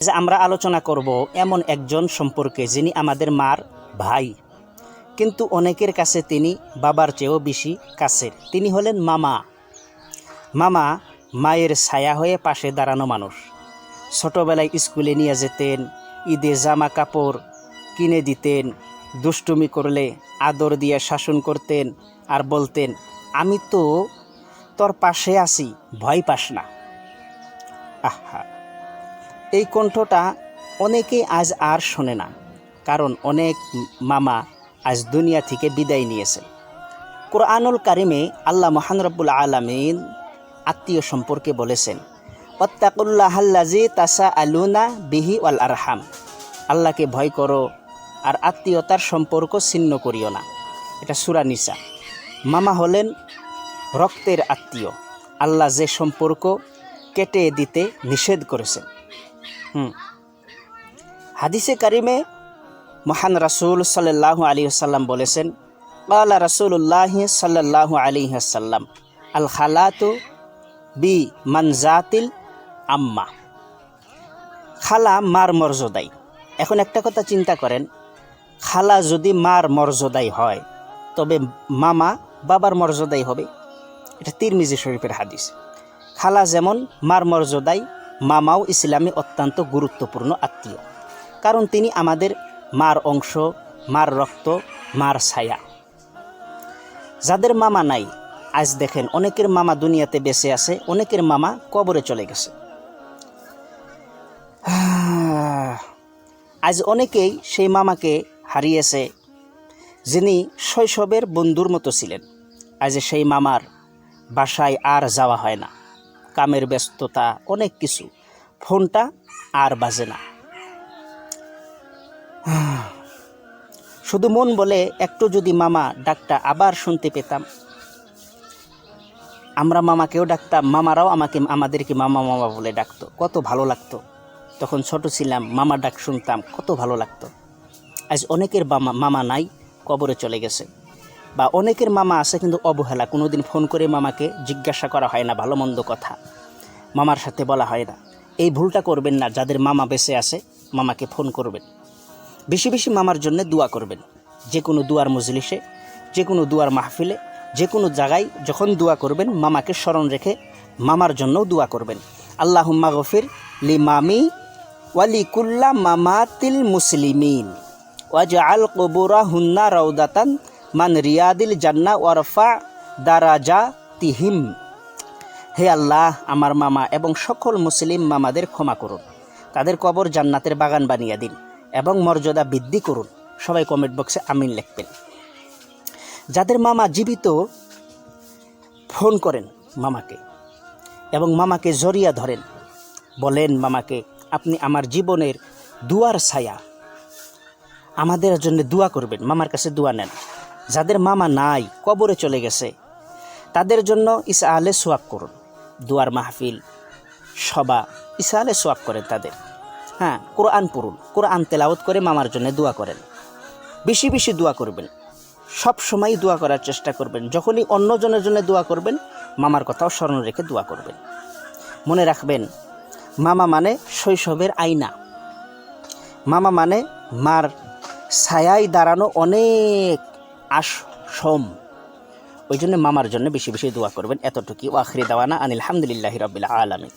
যে আমরা আলোচনা করব এমন একজন সম্পর্কে যিনি আমাদের মার ভাই। কিন্তু অনেকের কাছে তিনি বাবার চেয়েও বেশি কাছের। তিনি হলেন মামা। মামা মায়ের ছায়া হয়ে পাশে দাঁড়ানো মানুষ। ছোটোবেলায় স্কুলে নিয়ে যেতেন, ঈদে জামা কাপড় কিনে দিতেন, দুষ্টুমি করলে আদর দিয়ে শাসন করতেন আর বলতেন, আমি তো তোর পাশে আছি, ভয় পাস না। আহা! এই কণ্ঠটা অনেকেই আজ আর শোনে না, কারণ অনেক মামা আজ দুনিয়া থেকে বিদায় নিয়েছে কোরআনুল কারিমে আল্লাহ মহান রব্বুল আলমিন আত্মীয় সম্পর্কে বলেছেন অত্তাকুল্লাহাল্লাজি তাসা আলুনা বিহি ওয়াল আরহাম। আল্লাহকে ভয় করো আর আত্মীয়তার সম্পর্ক ছিন্ন করিও না। এটা সুরা নিসা। মামা হলেন রক্তের আত্মীয়। আল্লাহ যে সম্পর্ক কেটে দিতে নিষেধ করেছেন। হাদিসে কারিমে মহান রাসুল সাল্লাহ আলী সাল্লাম বলেছেন কালা রাসুল্লাহ সাল্লাহ আলী সাল্লাম আল খালাতু বি মানজাতিল আম্মা। খালা মার মর্যাদাই এখন একটা কথা চিন্তা করেন, খালা যদি মার মর্যাদাই হয়, তবে মামা বাবার মর্যাদাই হবে। এটা তিরমিজি শরীফের হাদিস। খালা যেমন মার মর্যাদাই মামাও ইসলামে অত্যন্ত গুরুত্বপূর্ণ আত্মীয়। কারণ তিনি আমাদের মার অংশ, মার রক্ত, মার ছায়া। যাদের মামা নাই, আজ দেখেন অনেকের মামা দুনিয়াতে বেঁচে আছে, অনেকের মামা কবরে চলে গেছে। আজ অনেকেই সেই মামাকে হারিয়েছে, যিনি শৈশবের বন্ধুর মতো ছিলেন। আজ সেই মামার বাসায় আর যাওয়া হয় না। কামের ব্যস্ততা, অনেক কিছু। ফোনটা আর বাজে না। শুধু মন বলে একটু যদি মামা ডাকটা আবার শুনতে পেতাম। আমরা মামাকেও ডাকতাম, মামারাও আমাকে, আমাদেরকে মামা মামা বলে ডাকতো। কত ভালো লাগতো। তখন ছোট ছিলাম, মামা ডাক শুনতাম, কত ভালো লাগতো। আজ অনেকের মামা মামা নাই, কবরে চলে গেছে। বা অনেকের মামা আছে কিন্তু অবহেলা, কোনোদিন ফোন করে মামাকে জিজ্ঞাসা করা হয় না, ভালো মন্দ কথা। মামার সাথে বলা হয় না। এই ভুলটা করবেন না, যাদের মামা বেঁচে আছে, মামাকে ফোন করবেন। বেশি বেশি মামার জন্য দোয়া করবেন। যে কোনো দুয়ার মজলিসে, যে কোনো দুয়ার মাহফিলে, যে কোনো জায়গায় যখন দোয়া করবেন, মামাকে স্মরণ রেখে মামার জন্যও দোয়া করবেন। আল্লাহ গফির লি মামি ওয়ালি কুল্লা মামাতিল মুসলিমিন। ওয়াজ আল কবুরা হুন্না রৌদাতান মান রিয়াদিল জান্না ওয়ারফা দারাজা তিহিম হে আল্লাহ, আমার মামা এবং সকল মুসলিম মামাদের ক্ষমা করুন। তাদের কবর জান্নাতের বাগান বানিয়ে দিন এবং মর্যাদা বৃদ্ধি করুন। সবাই কমেন্ট বক্সে আমিন লিখবেন। যাদের মামা জীবিত, ফোন করেন মামাকে এবং মামাকে জড়িয়া ধরেন, বলেন, মামাকে, আপনি আমার জীবনের দুয়ার ছায়া। আমাদের জন্য দোয়া করবেন। মামার কাছে দোয়া নেন। যাদের মামা নাই, কবরে চলে গেছে। তাদের জন্য ইসা আলে সোয়াব করুন, দুয়ার মাহফিল, সভা ইসা আলে সোয়াব করেন তাদের। হ্যাঁ কোরআন পড়ুন, কোরআন তেলাওত করে মামার জন্য দোয়া করেন। বেশি বেশি দোয়া করবেন। সব সময় দোয়া করার চেষ্টা করবেন। যখনই অন্যজনের জন্য দোয়া করবেন, মামার কথাও স্মরণ রেখে দোয়া করবেন। মনে রাখবেন, মামা মানে শৈশবের আয়না। মামা মানে মার ছায়ায় দাঁড়ানো অনেক আশম ওই জন্য মামার জন্য বেশি বেশি দোয়া করবেন। এতটুকু আখরি দাওয়ানা আনিল হামদুলিল্লাহ রবিল আলমী